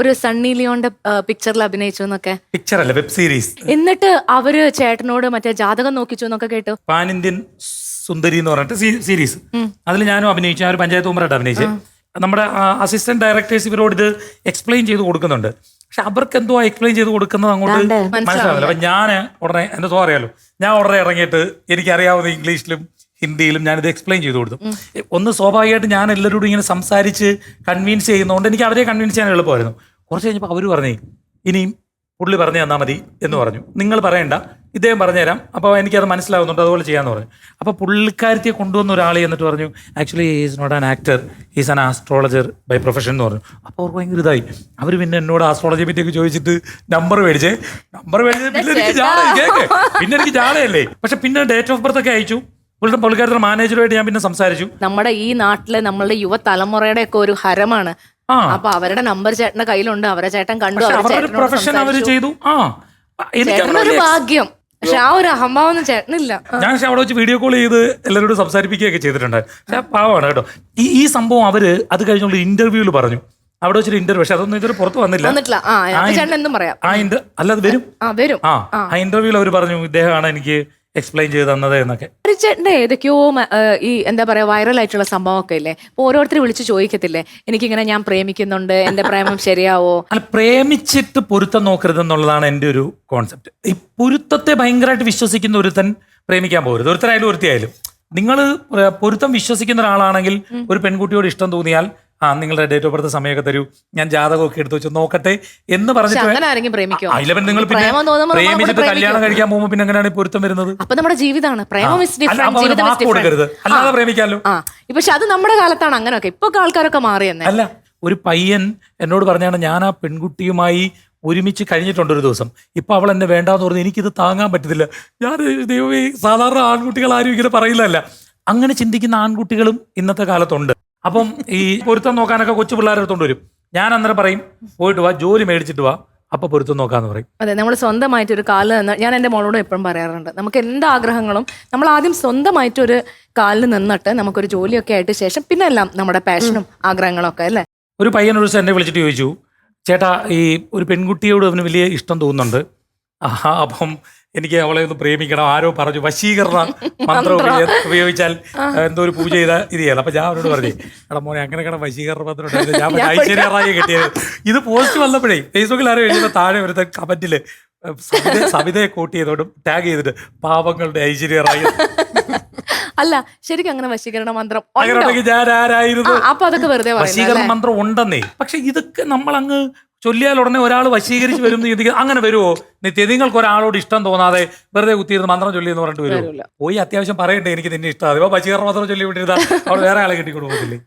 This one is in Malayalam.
ഒരു സണ്ണി ലിയോന്റെ പിക്ചറിൽ അഭിനയിച്ചു എന്നൊക്കെ. പിക്ചർ അല്ല വെബ് സീരീസ് എന്നിട്ട് അവർ ചേട്ടനോട് മറ്റേ ജാതകം നോക്കിച്ചു എന്നൊക്കെ കേട്ടു. പാൻ ഇന്ത്യൻ സുന്ദരി എന്ന് പറഞ്ഞിട്ട് സീരീസ് അതിൽ ഞാനും അഭിനയിച്ചു ഞാൻ ഒരു പഞ്ചായത്ത് ഉമ്മറായിട്ട് അഭിനയിച്ചു. നമ്മുടെ അസിസ്റ്റന്റ് ഡയറക്ടേഴ്സ് ഇവരോട് ഇത് എക്സ്പ്ലെയിൻ ചെയ്ത് കൊടുക്കുന്നുണ്ട്. പക്ഷെ അവർക്ക് എന്തോ എക്സ്പ്ലെയിൻ ചെയ്ത് കൊടുക്കുന്നത് അങ്ങോട്ട് മനസ്സിലാവില്ല. അപ്പൊ ഞാൻ ഉടനെ എന്റെ തോ അറിയാലോ. ഞാൻ ഉടനെ ഇറങ്ങിയിട്ട് എനിക്കറിയാവുന്ന ഇംഗ്ലീഷിലും ഹിന്ദിയിലും ഞാനിത് എക്സ്പ്ലെയിൻ ചെയ്തു കൊടുത്തു. ഒന്ന് സ്വാഭാവികമായിട്ട് ഞാൻ എല്ലാവരോടും ഇങ്ങനെ സംസാരിച്ച് കൺവീൻസ് ചെയ്യുന്നതുകൊണ്ട് എനിക്ക് അവരെ കൺവീൻസ് ചെയ്യാൻ എളുപ്പമായിരുന്നു. കുറച്ച് കഴിഞ്ഞപ്പോൾ അവർ പറഞ്ഞേ ഇനിയും പുള്ളി പറഞ്ഞു തന്നാൽ മതി എന്ന് പറഞ്ഞു. നിങ്ങൾ പറയണ്ട ഇദ്ദേഹം പറഞ്ഞുതരാം. അപ്പോൾ എനിക്കത് മനസ്സിലാവുന്നുണ്ട് അതുപോലെ ചെയ്യാമെന്ന് പറഞ്ഞു. അപ്പോൾ പുള്ളിക്കാരത്തെ കൊണ്ടുവന്ന ഒരാൾ എന്നിട്ട് പറഞ്ഞു actually is not an actor is an astrologer by profession എന്ന് പറഞ്ഞു. അപ്പോൾ അവർക്ക് ഭയങ്കര ഇതായി. അവർ പിന്നെ എന്നോട് ആസ്ട്രോളജിയെ പറ്റിയൊക്കെ ചോദിച്ചിട്ട് നമ്പർ മേടിച്ചേ. നമ്പർ മേടിച്ചത് പിന്നെ എനിക്ക് ജാട കേക്ക്. പിന്നെ എനിക്ക് ജാടയല്ലേ പക്ഷെ പിന്നെ ഡേറ്റ് ഓഫ് ബർത്ത് ഒക്കെ അയച്ചു. പുള്ളിയുടെ പുള്ളിക്കാരത്തെ മാനേജറുമായിട്ട് ഞാൻ പിന്നെ സംസാരിച്ചു. നമ്മുടെ ഈ നാട്ടിലെ നമ്മളുടെ യുവതലമുറയുടെ ഒക്കെ ഒരു ഹരമാണ്. ആ. അപ്പൊ അവരുടെ നമ്പർ ചേട്ടന്റെ കയ്യിലുണ്ട്. അവരെ ചേട്ടൻ കണ്ടു പക്ഷെ അവരെ അവരുടെ ചേട്ടനോട് പ്രൊഫഷൻ അവർ സംസാരിച്ചു. ചെയ്തു. ആ. എനിക്ക് ചേട്ടനൊരു അവരുടെ ഭാഗ്യം. പക്ഷെ ആ ഒരു അഹംഭാവൊന്നും ചേട്ടനില്ല. ഞാൻ പക്ഷെ അവിടെ വെച്ച് വീഡിയോ കോൾ ചെയ്ത് എല്ലാവരോടും സംസാരിപ്പിക്കുകയൊക്കെ ചെയ്തിട്ടുണ്ട്. പക്ഷെ പാവമാണ് കേട്ടോ. ഈ ഈ സംഭവം അവർ അത് കഴിഞ്ഞുള്ള ഇന്റർവ്യൂൽ പറഞ്ഞു. അവിടെ വെച്ചൊരു ഇന്റർവ്യൂ പക്ഷെ അതൊന്നും ഇതുവരെ പുറത്ത് വന്നില്ല. വന്നിട്ടില്ല. ആ അപ്പൊ ചേട്ടൻ എന്തും പറയാം. ആ ഇന്റർ അല്ലാതെ വരും. ആ വരും. ആ ആ. ഇന്റർവ്യൂവിൽ അവർ പറഞ്ഞു ഇദ്ദേഹമാണ് എനിക്ക് എക്സ്പ്ലെയിൻ ചെയ്ത് തന്നത് എന്നൊക്കെ. ചേട്ടന്റെ ഏതൊക്കെയോ ഈ എന്താ പറയാ വൈറൽ ആയിട്ടുള്ള സംഭവമൊക്കെ ഇല്ലേ ഓരോരുത്തർ വിളിച്ച് ചോദിക്കത്തില്ലേ? എനിക്കിങ്ങനെ ഞാൻ പ്രേമിക്കുന്നുണ്ട് എന്റെ പ്രേമം ശരിയാവോ? അല്ല പ്രേമിച്ചിട്ട് പൊരുത്തം നോക്കരുത് എന്നുള്ളതാണ് എന്റെ ഒരു കോൺസെപ്റ്റ് ഈ പൊരുത്തത്തെ ഭയങ്കരമായിട്ട് വിശ്വസിക്കുന്ന ഒരുത്തൻ പ്രേമിക്കാൻ പോകരുത്. ഒരുത്തനായാലും ഒരുത്തിയായാലും. നിങ്ങൾ പൊരുത്തം വിശ്വസിക്കുന്ന ഒരാളാണെങ്കിൽ ഒരു പെൺകുട്ടിയോട് ഇഷ്ടം തോന്നിയാൽ ആ നിങ്ങളുടെ ഡേറ്റ് ഓഫ് ബർത്ത് സമയമൊക്കെ തരൂ. ഞാൻ ജാതകമൊക്കെ എടുത്തു വെച്ച് നോക്കട്ടെ എന്ന് പറഞ്ഞിട്ട് അങ്ങനെ ആരെങ്കിലും പ്രേമിക്കോ അതിലവൻ നിങ്ങൾ പിന്നെ പ്രേമം തോന്നുമ്പോൾ നമ്മൾ പ്രേമിച്ചിട്ട് അങ്ങോട്ട് കല്യാണം പ്രേമിക്കും. കഴിക്കാൻ പോകുമ്പോൾ പിന്നെ എങ്ങനെയാണ് ഈ പൊരുത്തം വരുന്നത്? അപ്പൊ നമ്മുടെ ജീവിതമാണ്. പ്രേമം ഇസ് അല്ല, ഡിഫറെന്റ് അപ്പൊ അവന് ജീവിതം വാക്ക് കൊടുക്കരുത്. അല്ലാതെ പ്രേമിക്കാമല്ലോ ആ ഇപ്പൊ പക്ഷെ അത് നമ്മുടെ കാലത്താണ് അങ്ങനെയൊക്കെ. ഇപ്പൊ ആൾക്കാരൊക്കെ മാറിയെന്നെ അല്ല ഒരു പയ്യൻ എന്നോട് പറഞ്ഞാണ് ഞാൻ ആ പെൺകുട്ടിയുമായി ഒരുമിച്ച് കഴിഞ്ഞിട്ടുണ്ട് ഒരു ദിവസം. ഇപ്പൊ അവൾ എന്നെ വേണ്ടാന്ന് പറഞ്ഞു എനിക്കിത് താങ്ങാൻ പറ്റത്തില്ല. ഞാൻ ദൈവമേ സാധാരണ ആൺകുട്ടികൾ ആരും ഇങ്ങനെ പറയില്ലല്ല. അങ്ങനെ ചിന്തിക്കുന്ന ആൺകുട്ടികളും ഇന്നത്തെ കാലത്തുണ്ട്. അപ്പം ഈ പൊരുത്തം നോക്കാനൊക്കെ കൊച്ചു പിള്ളേരെടുത്തോണ്ട് വരും. ഞാൻ അന്നേരം പറയും പോയിട്ട് വാ ജോലി മേടിച്ചിട്ട് വാ അപ്പൊ പൊരുത്തം നോക്കാന്ന് പറയും. അതെ നമ്മൾ സ്വന്തമായിട്ട് ഒരു കാലിൽ നിന്ന് ഞാൻ എന്റെ മോളോട് എപ്പോഴും പറയാറുണ്ട് നമുക്ക് എന്ത് ആഗ്രഹങ്ങളും നമ്മൾ ആദ്യം സ്വന്തമായിട്ട് ഒരു കാലിൽ നിന്നിട്ട് നമുക്കൊരു ജോലിയൊക്കെ ആയിട്ട് ശേഷം പിന്നെ എല്ലാം നമ്മുടെ പാഷനും ആഗ്രഹങ്ങളും ഒക്കെ അല്ലേ? ഒരു പയ്യൻ ഒരു ദിവസം എന്നെ വിളിച്ചിട്ട് ചോദിച്ചു ചേട്ടാ ഈ ഒരു പെൺകുട്ടിയോട് അവന് വലിയ ഇഷ്ടം തോന്നുന്നുണ്ട്. അപ്പം എനിക്ക് അവളെ ഒന്ന് പ്രേമിക്കണം. ആരോ പറഞ്ഞു വശീകരണ മന്ത്രം ഉപയോഗിച്ചാൽ എന്തോ ഒരു പൂജ ചെയ്ത ഇത് ചെയ്യാൻ അപ്പൊ ഞാൻ അവരോട് പറഞ്ഞു എടാ മോനെ അങ്ങനെ കണ വശീകരണ മന്ത്രം ഞാൻ ഐശ്വര്യറായി ഐശ്വര്യ കിട്ടിയത്. ഇത് പോസ്റ്റ് വന്നപ്പോഴേ ഫേസ്ബുക്കിൽ ആരോ എഴുതുന്ന താഴെ വരുന്ന കമന്റിൽ സവിത സവിതയെ കോട്ട് ചെയ്തോണ്ടും ടാഗ് ചെയ്തിട്ട് പാവങ്ങളുടെ ഐശ്വര്യറായി അല്ല ശരിക്കും അങ്ങനെ വശീകരണ മന്ത്രം അപ്പൊ അതൊക്കെ വെറുതെ വശീകരണ മന്ത്രം ഉണ്ടെന്നേ. പക്ഷെ ഇതൊക്കെ നമ്മൾ അങ്ങ് ചൊല്ലിയാൽ ഉടനെ ഒരാൾ വശീകരിച്ച് വരും എന്ന് ചിന്തിക്കുക അങ്ങനെ വരുമോ നിത്യ നിങ്ങൾക്ക് ഒരാളോട് ഇഷ്ടം തോന്നാതെ വെറുതെ കുത്തിയിരുന്ന് മന്ത്രം ചൊല്ലി എന്ന് പറഞ്ഞിട്ട് വരുമോ. പോയി അത്യാവശ്യം പറയണ്ടേ എനിക്ക് നിന്നെ ഇഷ്ടമാണ് ഇപ്പൊ വശീകരണ മന്ത്രം ചൊല്ലി വിട്ടിരുന്ന അവിടെ വേറെ ആളെ കിട്ടിക്കൊണ്ട് പോകത്തില്ലേ